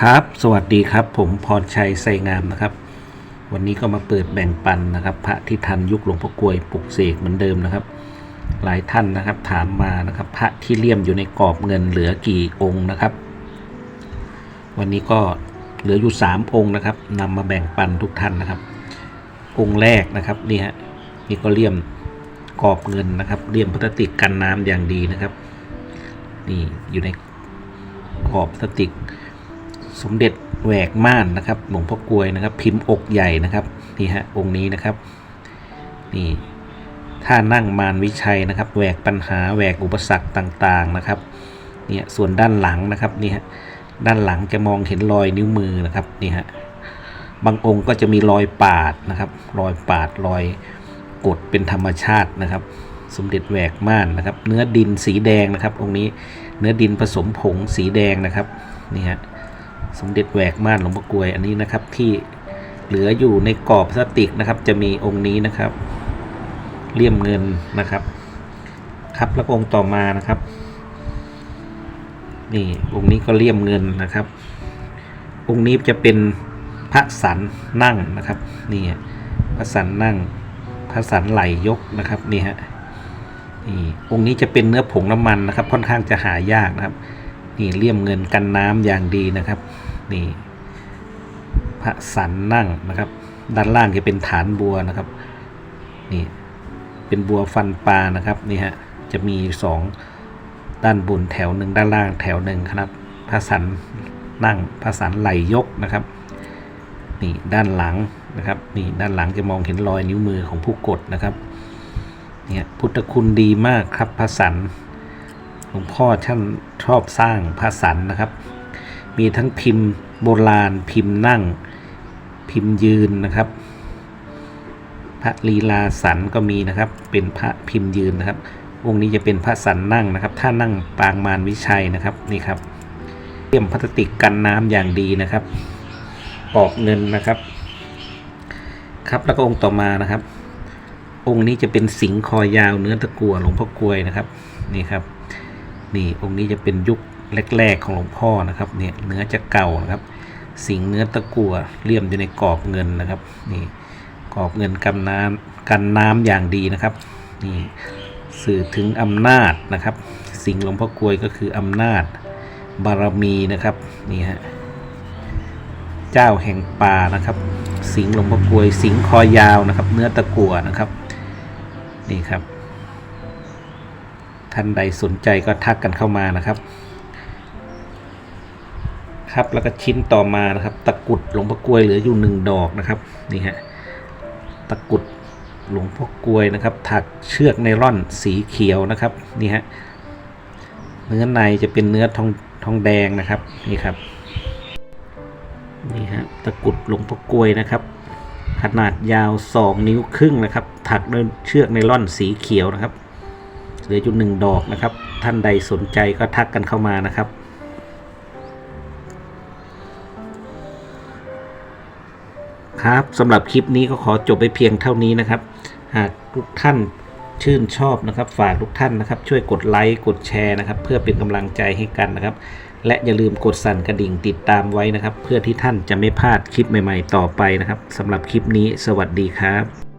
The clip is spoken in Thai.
ครับ สวัสดีครับ ผมพรชัยไสงามนะครับ วันนี้ก็มาเปิดแบ่งปันนะครับ พระที่ทันยุคหลวงพ่อกลวยปลุกเสกเหมือนเดิมนะครับ หลายท่านนะครับถามมานะครับ พระที่เลี่ยมอยู่ในกรอบเงินเหลือกี่องค์นะครับ วันนี้ก็เหลืออยู่สามองค์นะครับนำมาแบ่งปันทุกท่านนะครับ องค์แรกนะครับนี่ฮะนี่ก็เลี่ยมกรอบเงินนะครับเลี่ยมพลาสติกกันน้ำอย่างดีนะครับ นี่อยู่ในกรอบพลาสติก สมเด็จแหวกม่านนะครับ หลวงพ่อกลวยนะครับ พิมพ์อกใหญ่นะครับนี่ฮะองค์นี้นะครับนี่ท่านั่งมารวิชัยนะครับแหวกปัญหาแหวกอุปสรรคต่างๆนะครับเนี่ยส่วนด้านหลังนะครับนี่ฮะด้านหลังจะมองเห็นรอยนิ้วมือนะครับนี่ฮะบางองค์ก็จะมีรอยปาดนะครับ รอยปาดรอยกดเป็นธรรมชาตินะครับ สมเด็จแหวกม่านนะครับ เนื้อดินสีแดงนะครับองค์นี้เนื้อดินผสมผงสีแดงนะครับนี่ฮะ สมเด็จแหวกม่านหลวงพ่อกลวยอันนี้นะครับที่เหลืออยู่ในกรอบพลาสติกนะครับ จะมีองค์นี้นะครับเลี่ยมเงินนะครับ ครับแล้วองค์ต่อมานะครับ นี่องค์นี้ก็เลี่ยมเงินนะครับ องค์นี้จะเป็นพระสันนั่งนะครับนี่พระสันนั่งพระสันไหลยกนะครับนี่ฮะนี่องค์นี้จะเป็นเนื้อผงน้ำมันนะครับ ค่อนข้างจะหายากนะครับ นี่เลี่ยมเงินกันน้ำอย่างดีนะครับ นี่พระสันนั่งนะครับ ด้านล่างจะเป็นฐานบัวนะครับนี่เป็นบัวฟันปลานะครับนี่ฮะจะมีสองด้านบนแถวหนึ่งด้านล่างแถวหนึ่งครับพระสันนั่งพระสันไหลยกนะครับนี่ด้านหลังนะครับนี่ด้านหลังจะมองเห็นรอยนิ้วมือของผู้กดนะครับเนี่ยพุทธคุณดีมากครับพระสันหลวงพ่อท่านชอบสร้างพระสันนะครับ มีทั้งพิมพ์โบราณ พิมพ์นั่ง พิมพ์ยืนนะครับ พระลีลาสันก็มีนะครับ เป็นพระพิมพ์ยืนนะครับ องค์นี้จะเป็นพระสันนั่งนะครับถ้านั่งปางมารวิชัยนะครับนี่ครับเลี่ยมพลาสติกกันน้ำอย่างดีนะครับปอกเงินนะครับ ครับแล้วก็องค์ต่อมานะครับ องค์นี้จะเป็นสิงห์คอยาวเนื้อตะกั่วหลวงพ่อกลวยนะครับนี่ครับ นี่องค์นี้จะเป็นยุค แรกๆของหลวงพ่อนะครับเนี่ยเนื้อจะเก่านะครับ สิงเนื้อตะกั่วเลี่ยมอยู่ในกรอบเงินนะครับนี่กรอบเงินกันน้ำกันน้ำอย่างดีนะครับนี่สื่อถึงอำนาจนะครับ สิงหลวงพ่อกลวยก็คืออำนาจบารมีนะครับนี่ฮะเจ้าแห่งป่านะครับ สิงหลวงพ่อกลวยสิงคอยาวนะครับ เนื้อตะกั่วนะครับนี่ครับท่านใดสนใจก็ทักกันเข้ามานะครับ ครับ แล้วก็ชิ้นต่อมานะครับ ตะกุดหลวงพ่อกลวยเหลืออยู่หนึ่งดอกนะครับนี่ฮะตะกุดหลวงพ่อกลวยนะครับ ถักเชือกไนล่อนสีเขียวนะครับนี่ฮะเนื้อในจะเป็นเนื้อทองทองแดงนะครับนี่ครับนี่ฮะตะกุดหลวงพ่อกลวยนะครับ ขนาดยาว 2 นิ้วครึ่งนะครับ ถักด้วยเชือกไนล่อนสีเขียวนะครับเหลืออยู่หนึ่งดอกนะครับ ท่านใดสนใจก็ทักกันเข้ามานะครับ ครับสำหรับคลิปนี้ก็ขอจบไปเพียงเท่านี้นะครับ หากทุกท่านชื่นชอบนะครับ ฝากทุกท่านนะครับ ช่วยกดไลค์กดแชร์นะครับ เพื่อเป็นกำลังใจให้กันนะครับ และอย่าลืมกดสั่นกระดิ่งติดตามไว้นะครับ เพื่อที่ท่านจะไม่พลาดคลิปใหม่ ๆ ต่อไปนะครับสำหรับคลิปนี้ สวัสดีครับ